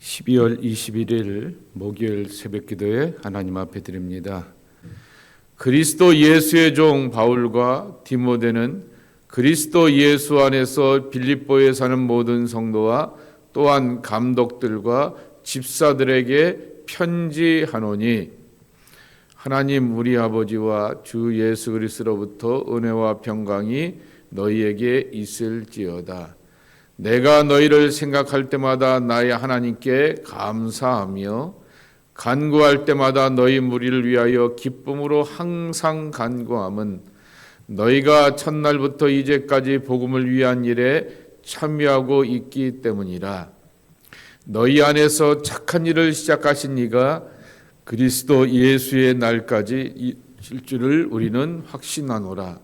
12월 21일 목요일 새벽 기도에 하나님 앞에 드립니다. 그리스도 예수의 종 바울과 디모데는 그리스도 예수 안에서 빌립보에 사는 모든 성도와 또한 감독들과 집사들에게 편지하노니 하나님 우리 아버지와 주 예수 그리스도로부터 은혜와 평강이 너희에게 있을지어다. 내가 너희를 생각할 때마다 나의 하나님께 감사하며 간구할 때마다 너희 무리를 위하여 기쁨으로 항상 간구함은 너희가 첫날부터 이제까지 복음을 위한 일에 참여하고 있기 때문이라. 너희 안에서 착한 일을 시작하신 이가 그리스도 예수의 날까지 이실 줄을 우리는 확신하노라.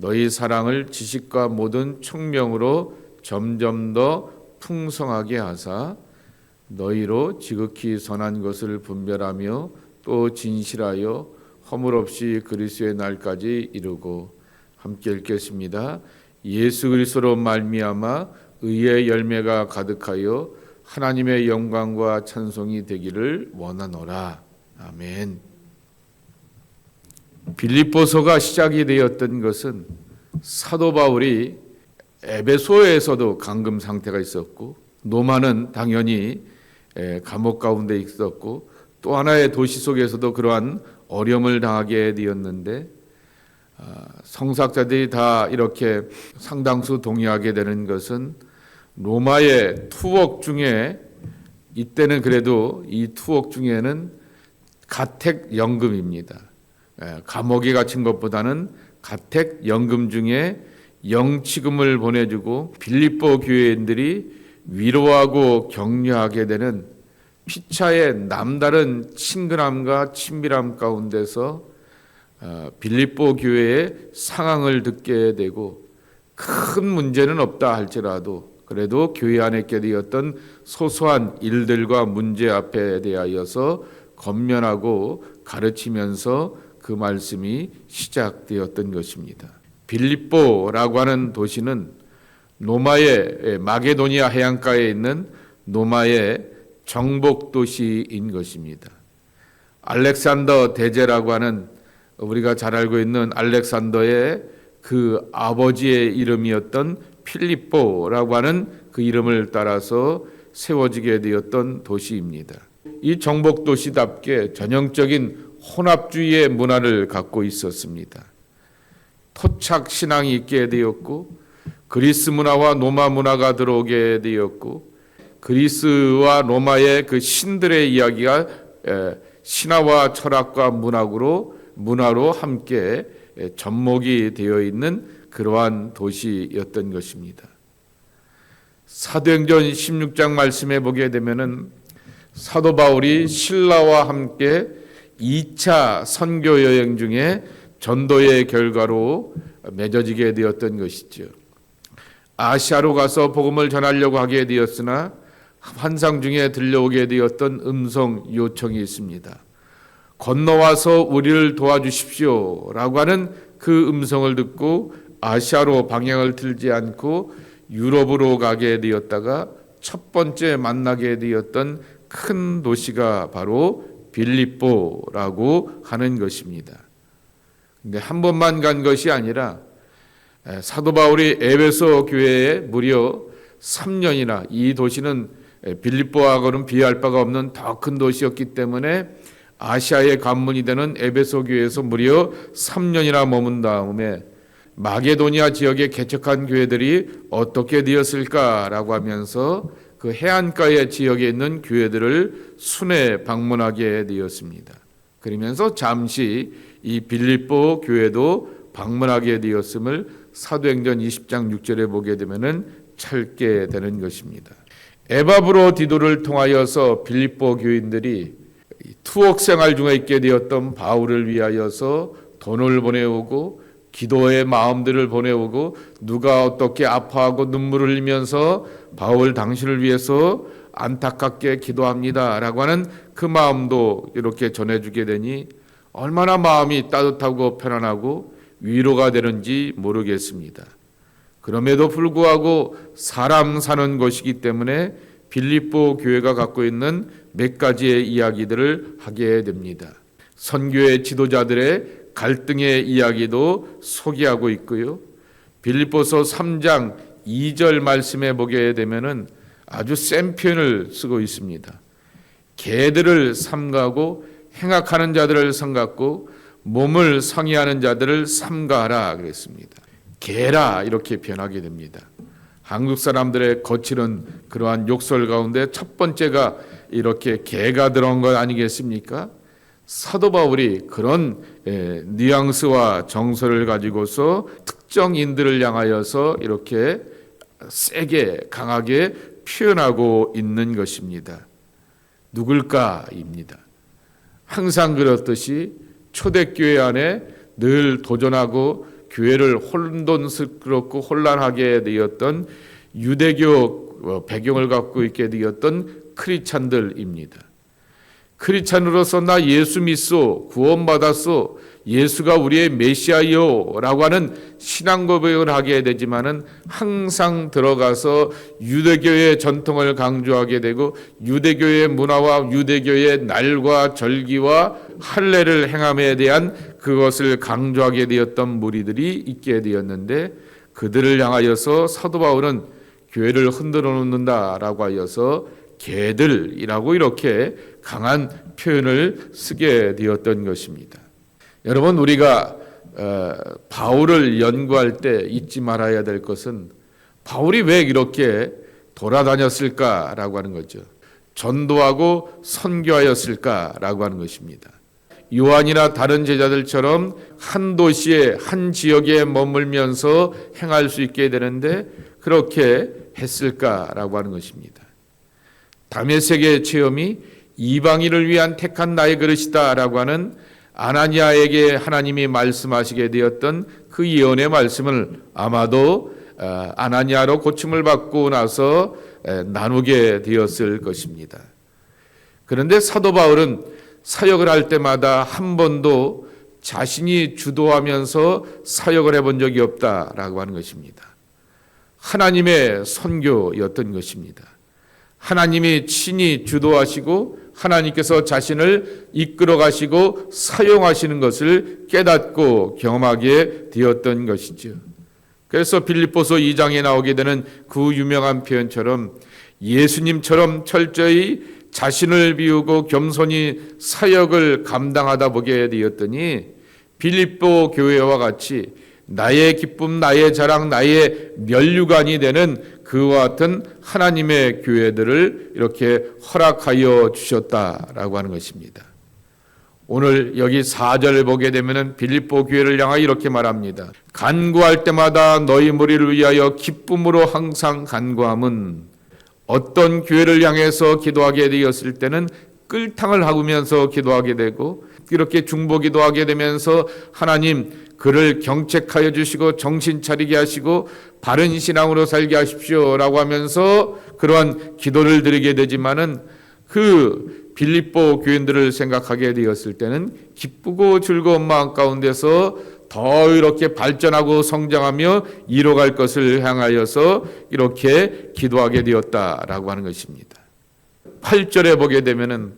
너희 사랑을 지식과 모든 총명으로 점점 더 풍성하게 하사 너희로 지극히 선한 것을 분별하며 또 진실하여 허물 없이 그리스도의 날까지 이루고 함께 읽겠습니다. 예수 그리스도로 말미암아 의의 열매가 가득하여 하나님의 영광과 찬송이 되기를 원하노라. 아멘. 빌립보서가 시작이 되었던 것은 사도 바울이 에베소에서도 감금 상태가 있었고 노마는 당연히 감옥 가운데 있었고 또 하나의 도시 속에서도 그러한 어려움을 당하게 되었는데 아, 성사자들이 다 이렇게 상당수 동의하게 되는 것은 로마의 투옥 중에 이때는 그래도 이 투옥 중에는 가택 연금입니다. 예, 감옥에 갇힌 것보다는 가택 연금 중에 영치금을 보내주고 빌립보 교회인들이 위로하고 격려하게 되는 피차의 남다른 친근함과 친밀함 가운데서 어, 빌립보 교회의 상황을 듣게 되고 큰 문제는 없다 할지라도 그래도 교회 안에 있게 되었던 소소한 일들과 문제 앞에 대하여서 건면하고 가르치면서 그 말씀이 시작되었던 것입니다. 빌립보라고 하는 도시는 노마의 마게도니아 해안가에 있는 노마의 정복 도시인 것입니다. 알렉산더 대제라고 하는 우리가 잘 알고 있는 알렉산더의 그 아버지의 이름이었던 필립보라고 하는 그 이름을 따라서 세워지게 되었던 도시입니다. 이 정복 도시답게 전형적인 혼합주의의 문화를 갖고 있었습니다. 토착 신앙이 있게 되었고 그리스 문화와 로마 문화가 들어오게 되었고 그리스와 로마의 그 신들의 이야기가 신화와 철학과 문학으로 문화로 함께 접목이 되어 있는 그러한 도시였던 것입니다. 사도행전 16장 말씀해 보게 되면은 사도 바울이 신라와 함께 2차 선교 여행 중에 전도의 결과로 맺어지게 되었던 것이죠. 아시아로 가서 복음을 전하려고 하게 되었으나 환상 중에 들려오게 되었던 음성 요청이 있습니다. 건너와서 우리를 도와주십시오 라고 하는 그 음성을 듣고 아시아로 방향을 틀지 않고 유럽으로 가게 되었다가 첫 번째 만나게 되었던 큰 도시가 바로 빌립보라고 하는 것입니다. 근데 한 번만 간 것이 아니라 사도 바울이 에베소 교회에 무려 3년이나 이 도시는 빌립보하고는 비할 바가 없는 더 큰 도시였기 때문에 아시아의 관문이 되는 에베소 교회에서 무려 3년이나 머문 다음에 마게도니아 지역에 개척한 교회들이 어떻게 되었을까라고 하면서 그 해안가의 지역에 있는 교회들을 순회 방문하게 되었습니다. 그러면서 잠시 이 빌립보 교회도 방문하게 되었음을 사도행전 20장 6절에 보게 되면은 찾게 되는 것입니다. 에바브로 디도를 통하여서 빌립보 교인들이 투옥 생활 중에 있게 되었던 바울을 위하여서 돈을 보내오고 기도의 마음들을 보내오고 누가 어떻게 아파하고 눈물을 흘리면서 바울 당신을 위해서 안타깝게 기도합니다 라고 하는 그 마음도 이렇게 전해주게 되니 얼마나 마음이 따뜻하고 편안하고 위로가 되는지 모르겠습니다. 그럼에도 불구하고 사람 사는 것이기 때문에 빌립보 교회가 갖고 있는 몇 가지의 이야기들을 하게 됩니다. 선교의 지도자들의 갈등의 이야기도 소개하고 있고요. 빌립보서 3장 2절 말씀에 보게 되면은 아주 센 표현을 쓰고 있습니다. 개들을 삼가고 행악하는 자들을 삼갔고 몸을 상의하는 자들을 삼가하라 그랬습니다. 개라 이렇게 변하게 됩니다. 한국 사람들의 거칠은 그러한 욕설 가운데 첫 번째가 이렇게 개가 들어온 것 아니겠습니까? 사도 바울이 그런 에, 뉘앙스와 정서를 가지고서 특정인들을 향하여서 이렇게 세게 강하게 표현하고 있는 것입니다. 누굴까입니다. 항상 그렇듯이 초대교회 안에 늘 도전하고 교회를 혼돈스럽고 혼란하게 되었던 유대교 어, 배경을 갖고 있게 되었던 크리찬들입니다. 크리찬으로서 나 예수 믿소 구원받았소 예수가 우리의 메시아요라고 하는 신앙 고백을 하게 되지만은 항상 들어가서 유대교의 전통을 강조하게 되고 유대교의 문화와 유대교의 날과 절기와 할례를 행함에 대한 그것을 강조하게 되었던 무리들이 있게 되었는데 그들을 향하여서 사도 바울은 교회를 흔들어 놓는다라고 하여서 개들이라고 이렇게 강한 표현을 쓰게 되었던 것입니다. 여러분 우리가 어, 바울을 연구할 때 잊지 말아야 될 것은 바울이 왜 이렇게 돌아다녔을까라고 하는 거죠. 전도하고 선교하였을까라고 하는 것입니다. 요한이나 다른 제자들처럼 한 도시에 한 지역에 머물면서 행할 수 있게 되는데 그렇게 했을까라고 하는 것입니다. 담의 세계 체험이 이방인을 위한 택한 나의 그릇이다라고 하는 아나니아에게 하나님이 말씀하시게 되었던 그 예언의 말씀을 아마도 어, 아나니아로 고침을 받고 나서 나누게 되었을 것입니다. 그런데 사도 바울은 사역을 할 때마다 한 번도 자신이 주도하면서 사역을 해본 적이 없다라고 하는 것입니다. 하나님의 선교였던 것입니다. 하나님이 친히 주도하시고 하나님께서 자신을 이끌어 가시고 사용하시는 것을 깨닫고 경험하게 되었던 것이죠. 그래서 빌립보서 2장에 나오게 되는 그 유명한 표현처럼 예수님처럼 철저히 자신을 비우고 겸손히 사역을 감당하다 보게 되었더니 빌립보 교회와 같이 나의 기쁨, 나의 자랑, 나의 면류관이 되는 그와 같은 하나님의 교회들을 이렇게 허락하여 주셨다라고 하는 것입니다. 오늘 여기 4절을 보게 되면은 빌립보 교회를 향하여 이렇게 말합니다. 간구할 때마다 너희 머리를 위하여 기쁨으로 항상 간구함은 어떤 교회를 향해서 기도하게 되었을 때는 끌탕을 하면서 기도하게 되고 이렇게 중보기도 하게 되면서 하나님 그를 경책하여 주시고 정신 차리게 하시고 바른 신앙으로 살게 하십시오라고 하면서 그러한 기도를 드리게 되지만은 그 빌립보 교인들을 생각하게 되었을 때는 기쁘고 즐거운 마음 가운데서 더 이렇게 발전하고 성장하며 이뤄갈 것을 향하여서 이렇게 기도하게 되었다라고 하는 것입니다. 8절에 보게 되면은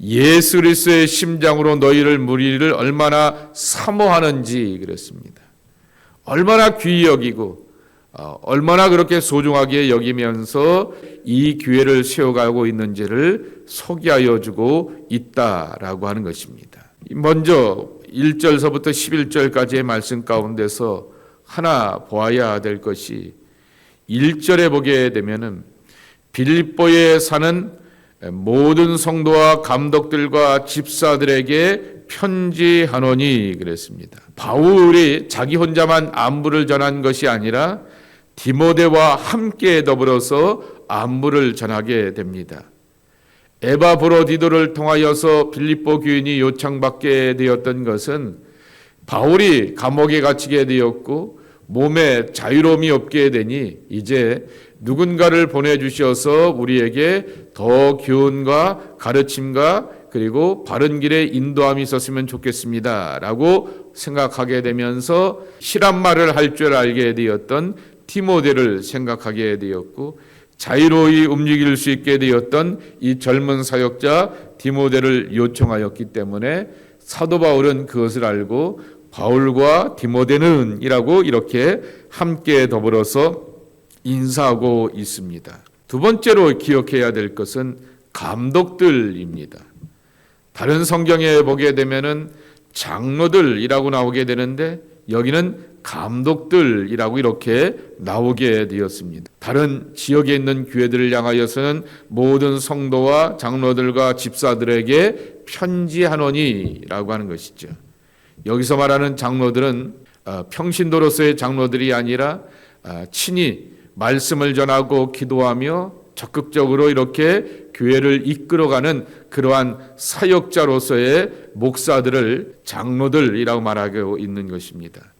예수 그리스도의 심장으로 너희를 무리를 얼마나 사모하는지 그랬습니다. 얼마나 귀히 여기고 어, 얼마나 그렇게 소중하게 여기면서 이 교회를 세워가고 있는지를 소개하여 주고 있다라고 하는 것입니다. 먼저 1절서부터 11절까지의 말씀 가운데서 하나 보아야 될 것이 1절에 보게 되면은 빌립보에 사는 모든 성도와 감독들과 집사들에게 편지하노니 그랬습니다. 바울이 자기 혼자만 안부를 전한 것이 아니라 디모데와 함께 더불어서 안부를 전하게 됩니다. 에바 브로디도를 통하여서 빌립보 교인이 요청받게 되었던 것은 바울이 감옥에 갇히게 되었고 몸에 자유로움이 없게 되니 이제 누군가를 보내주셔서 우리에게 더 교훈과 가르침과 그리고 바른 길에 인도함이 있었으면 좋겠습니다. 라고 생각하게 되면서 실한 말을 할 줄 알게 되었던 티모데를 생각하게 되었고 자유로이 움직일 수 있게 되었던 이 젊은 사역자 디모데를 요청하였기 때문에 사도 바울은 그것을 알고 바울과 디모데는이라고 이렇게 함께 더불어서 인사하고 있습니다. 두 번째로 기억해야 될 것은 감독들입니다. 다른 성경에 보게 되면은 장로들이라고 나오게 되는데 여기는 감독들이라고 이렇게 나오게 되었습니다. 다른 지역에 있는 교회들을 향하여서는 모든 성도와 장로들과 집사들에게 편지하노니라고 하는 것이죠. 여기서 말하는 장로들은 어, 평신도로서의 장로들이 아니라 어, 친히 말씀을 전하고 기도하며 적극적으로 이렇게 교회를 이끌어가는 그러한 사역자로서의 목사들을 장로들이라고 말하고 있는 것입니다.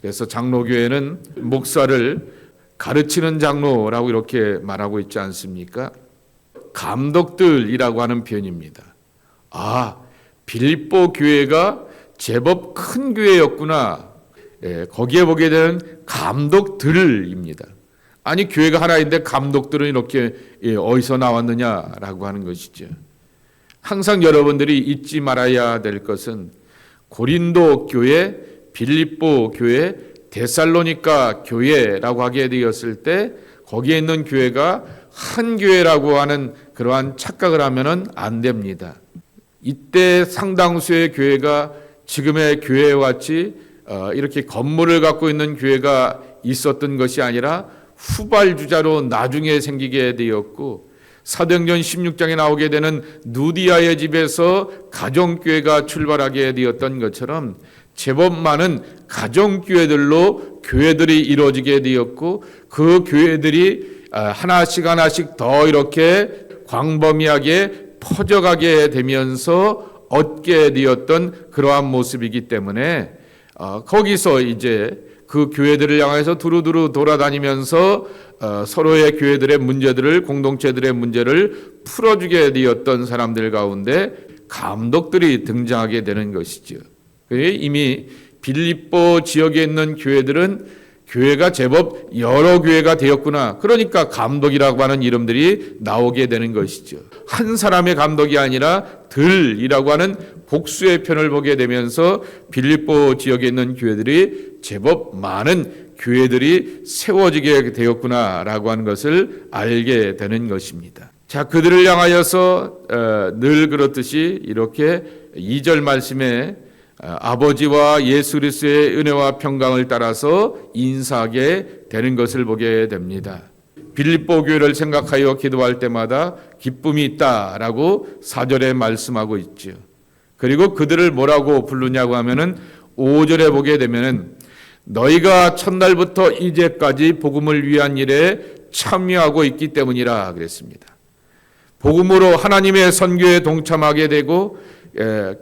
그래서 장로교회는 목사를 가르치는 장로라고 이렇게 말하고 있지 않습니까? 감독들이라고 하는 표현입니다. 아, 빌립보 교회가 제법 큰 교회였구나. 예, 거기에 보게 되는 감독들입니다. 아니 교회가 하나인데 감독들은 이렇게 예, 어디서 나왔느냐라고 하는 것이죠. 항상 여러분들이 잊지 말아야 될 것은 고린도 교회, 빌립보 교회, 데살로니가 교회라고 하게 되었을 때 거기에 있는 교회가 한 교회라고 하는 그러한 착각을 하면은 안 됩니다. 이때 상당수의 교회가 지금의 교회와 같이 어, 이렇게 건물을 갖고 있는 교회가 있었던 것이 아니라 후발주자로 나중에 생기게 되었고 사도행전 16장에 나오게 되는 누디아의 집에서 가정교회가 출발하게 되었던 것처럼 제법 많은 가정교회들로 교회들이 이루어지게 되었고 그 교회들이 아, 하나씩 하나씩 더 이렇게 광범위하게 퍼져가게 되면서 얻게 되었던 그러한 모습이기 때문에 어, 거기서 이제 그 교회들을 향해서 두루두루 돌아다니면서 어, 서로의 교회들의 문제들을 공동체들의 문제를 풀어주게 되었던 사람들 가운데 감독들이 등장하게 되는 것이죠. 이미 빌립보 지역에 있는 교회들은 교회가 제법 여러 교회가 되었구나. 그러니까 감독이라고 하는 이름들이 나오게 되는 것이죠. 한 사람의 감독이 아니라 들이라고 하는 복수의 편을 보게 되면서 빌립보 지역에 있는 교회들이 제법 많은 교회들이 세워지게 되었구나라고 하는 것을 알게 되는 것입니다. 자, 그들을 향하여서 어, 늘 그렇듯이 이렇게 2절 말씀에 어, 아버지와 예수 그리스도의 은혜와 평강을 따라서 인사하게 되는 것을 보게 됩니다. 빌립보 교회를 생각하여 기도할 때마다 기쁨이 있다라고 사절에 말씀하고 있죠. 그리고 그들을 뭐라고 부르냐고 하면은 5절에 보게 되면은 너희가 첫날부터 이제까지 복음을 위한 일에 참여하고 있기 때문이라 그랬습니다. 복음으로 하나님의 선교에 동참하게 되고 예,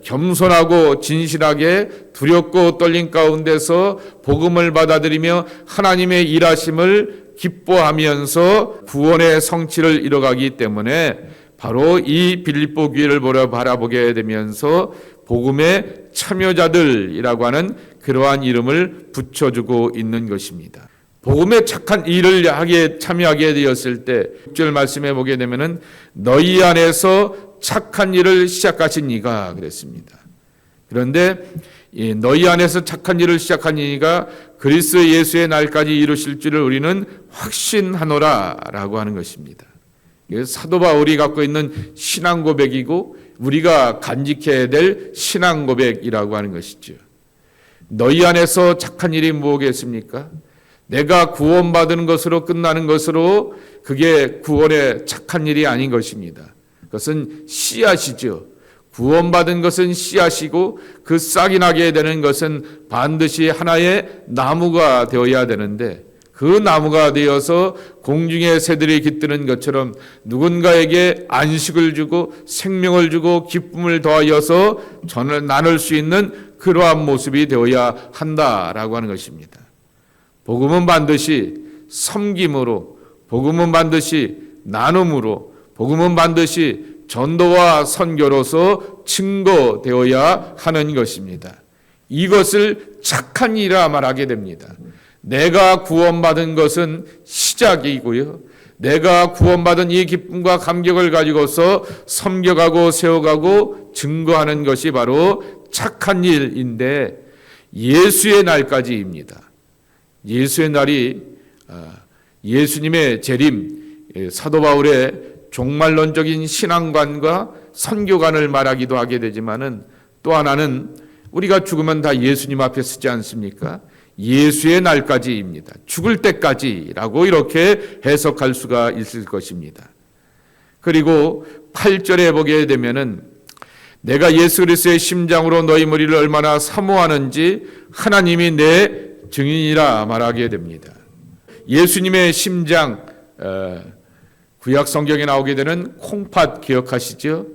겸손하고 진실하게 두렵고 떨린 가운데서 복음을 받아들이며 하나님의 일하심을 기뻐하면서 구원의 성취를 이뤄가기 때문에 바로 이 빌립보 교회를 보려 바라보게 되면서 복음의 참여자들이라고 하는 그러한 이름을 붙여주고 있는 것입니다. 복음에 착한 일을 하게 참여하게 되었을 때 6절 말씀해 보게 되면은 너희 안에서 착한 일을 시작하신 이가 그랬습니다. 그런데 너희 안에서 착한 일을 시작한 이가 그리스도 예수의 날까지 이루실 줄을 우리는 확신하노라라고 하는 것입니다. 사도 바울이 갖고 있는 신앙 고백이고 우리가 간직해야 될 신앙 고백이라고 하는 것이죠. 너희 안에서 착한 일이 무엇겠습니까? 내가 구원받은 것으로 끝나는 것으로 그게 구원의 착한 일이 아닌 것입니다. 그것은 씨앗이죠. 구원받은 것은 씨앗이고 그 싹이 나게 되는 것은 반드시 하나의 나무가 되어야 되는데 그 나무가 되어서 공중의 새들이 깃드는 것처럼 누군가에게 안식을 주고 생명을 주고 기쁨을 더하여서 전을 나눌 수 있는 그러한 모습이 되어야 한다라고 하는 것입니다. 복음은 반드시 섬김으로, 복음은 반드시 나눔으로, 복음은 반드시 전도와 선교로서 증거되어야 하는 것입니다. 이것을 착한 일이라 말하게 됩니다. 내가 구원받은 것은 시작이고요. 내가 구원받은 이 기쁨과 감격을 가지고서 섬겨가고 세워가고 증거하는 것이 바로 착한 일인데 예수의 날까지입니다. 예수의 날이 아, 예수님의 재림, 예, 사도 바울의 종말론적인 신앙관과 선교관을 말하기도 하게 되지만은 또 하나는 우리가 죽으면 다 예수님 앞에 서지 않습니까? 예수의 날까지입니다. 죽을 때까지라고 이렇게 해석할 수가 있을 것입니다. 그리고 8절에 보게 되면은 내가 예수 그리스도의 심장으로 너희 머리를 얼마나 사모하는지 하나님이 내 증인이라 말하게 됩니다. 예수님의 심장 어, 구약 성경에 나오게 되는 콩팥 기억하시죠?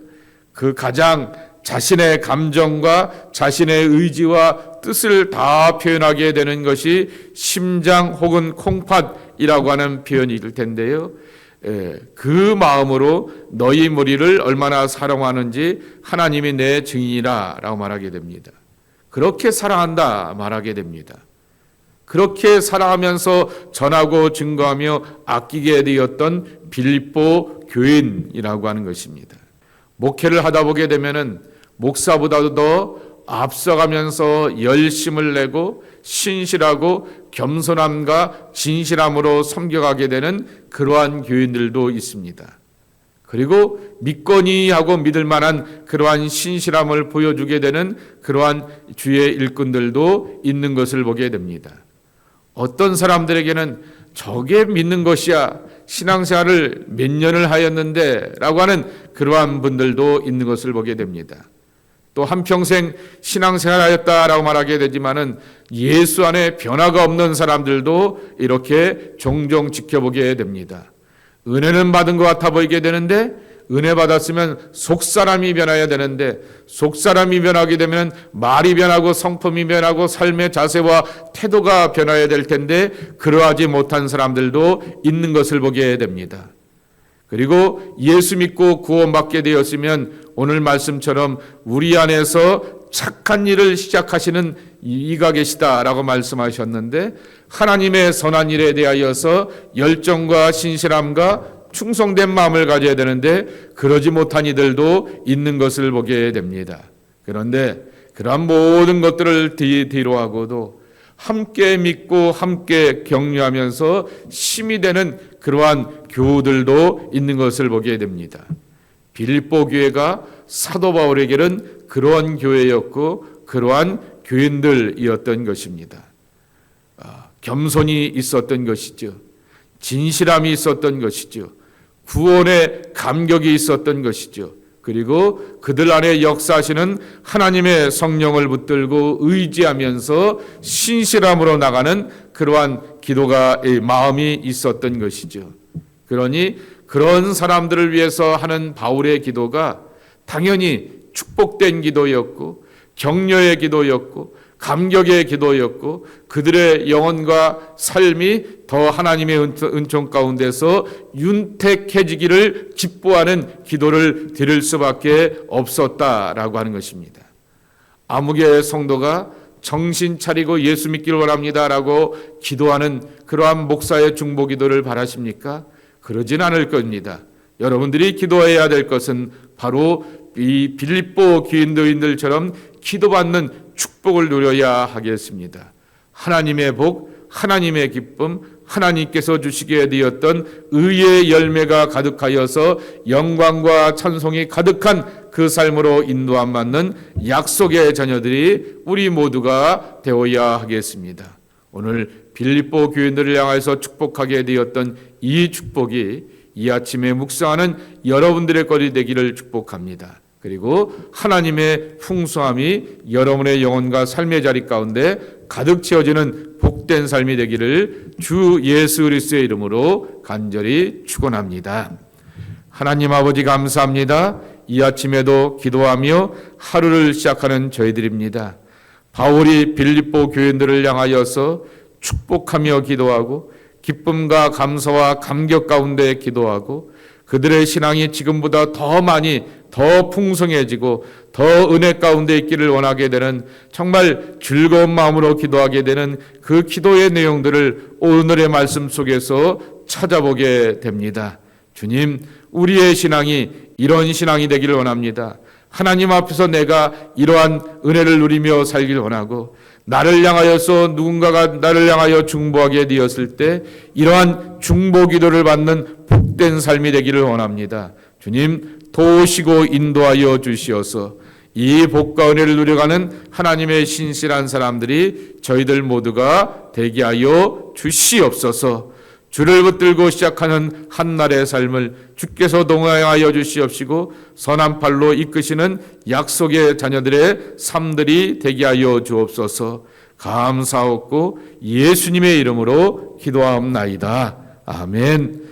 그 가장 자신의 감정과 자신의 의지와 뜻을 다 표현하게 되는 것이 심장 혹은 콩팥이라고 하는 표현일 텐데요. 예, 그 마음으로 너희 무리를 얼마나 사랑하는지 하나님이 내 증인이라 라고 말하게 됩니다. 그렇게 사랑한다 말하게 됩니다. 그렇게 사랑하면서 전하고 증거하며 아끼게 되었던 빌립보 교인이라고 하는 것입니다. 목회를 하다 보게 되면은 목사보다도 더 앞서가면서 열심을 내고 신실하고 겸손함과 진실함으로 섬겨가게 되는 그러한 교인들도 있습니다. 그리고 믿거니 하고 믿을 만한 그러한 신실함을 보여주게 되는 그러한 주의 일꾼들도 있는 것을 보게 됩니다. 어떤 사람들에게는 저게 믿는 것이야. 신앙생활을 몇 년을 하였는데 라고 하는 그러한 분들도 있는 것을 보게 됩니다. 또 한평생 신앙생활 하였다라고 말하게 되지만은 예수 안에 변화가 없는 사람들도 이렇게 종종 지켜보게 됩니다. 은혜는 받은 것 같아 보이게 되는데 은혜 받았으면 속 사람이 변해야 되는데 속 사람이 변하게 되면 말이 변하고 성품이 변하고 삶의 자세와 태도가 변해야 될 텐데 그러하지 못한 사람들도 있는 것을 보게 됩니다. 그리고 예수 믿고 구원받게 되었으면 오늘 말씀처럼 우리 안에서 착한 일을 시작하시는 이가 계시다라고 말씀하셨는데 하나님의 선한 일에 대하여서 열정과 신실함과 충성된 마음을 가져야 되는데 그러지 못한 이들도 있는 것을 보게 됩니다. 그런데 그러한 모든 것들을 뒤로 하고도 함께 믿고 함께 격려하면서 힘이 되는 그러한 교우들도 있는 것을 보게 됩니다. 빌립보 교회가 사도 바울에게는 그러한 교회였고 그러한 교인들이었던 것입니다. 아, 겸손이 있었던 것이죠. 진실함이 있었던 것이죠. 구원의 감격이 있었던 것이죠. 그리고 그들 안에 역사하시는 하나님의 성령을 붙들고 의지하면서 신실함으로 나가는 그러한 기도가 마음이 있었던 것이죠. 그러니 그런 사람들을 위해서 하는 바울의 기도가 당연히 축복된 기도였고 격려의 기도였고 감격의 기도였고 그들의 영혼과 삶이 더 하나님의 은총 가운데서 윤택해지기를 기뻐하는 기도를 드릴 수밖에 없었다라고 하는 것입니다. 아무개 성도가 정신 차리고 예수 믿기를 원합니다라고 기도하는 그러한 목사의 중보 기도를 바라십니까? 그러진 않을 겁니다. 여러분들이 기도해야 될 것은 바로 이 빌립보 기인도인들처럼 기도받는 축복을 누려야 하겠습니다. 하나님의 복, 하나님의 기쁨, 하나님께서 주시게 되었던 의의 열매가 가득하여서 영광과 찬송이 가득한 그 삶으로 인도함 받는 약속의 자녀들이 우리 모두가 되어야 하겠습니다. 오늘 빌립보 교인들을 향해서 축복하게 되었던 이 축복이 이 아침에 묵상하는 여러분들의 거리 되기를 축복합니다. 그리고 하나님의 풍성함이 여러분의 영혼과 삶의 자리 가운데 가득 채워지는 복된 삶이 되기를 주 예수 그리스도의 이름으로 간절히 축원합니다. 하나님 아버지 감사합니다. 이 아침에도 기도하며 하루를 시작하는 저희들입니다. 바울이 빌립보 교인들을 향하여서 축복하며 기도하고 기쁨과 감사와 감격 가운데 기도하고 그들의 신앙이 지금보다 더 많이 더 풍성해지고 더 은혜 가운데 있기를 원하게 되는 정말 즐거운 마음으로 기도하게 되는 그 기도의 내용들을 오늘의 말씀 속에서 찾아보게 됩니다. 주님, 우리의 신앙이 이런 신앙이 되기를 원합니다. 하나님 앞에서 내가 이러한 은혜를 누리며 살길 원하고 나를 향하여서 누군가가 나를 향하여 중보하게 되었을 때 이러한 중보 기도를 받는 복된 삶이 되기를 원합니다. 주님 도우시고 인도하여 주시어서 이 복과 은혜를 누려가는 하나님의 신실한 사람들이 저희들 모두가 되게 하여 주시옵소서. 주를 붙들고 시작하는 한날의 삶을 주께서 동행하여 주시옵시고 선한 팔로 이끄시는 약속의 자녀들의 삶들이 되게 하여 주옵소서 감사하고 예수님의 이름으로 기도하옵나이다. 아멘.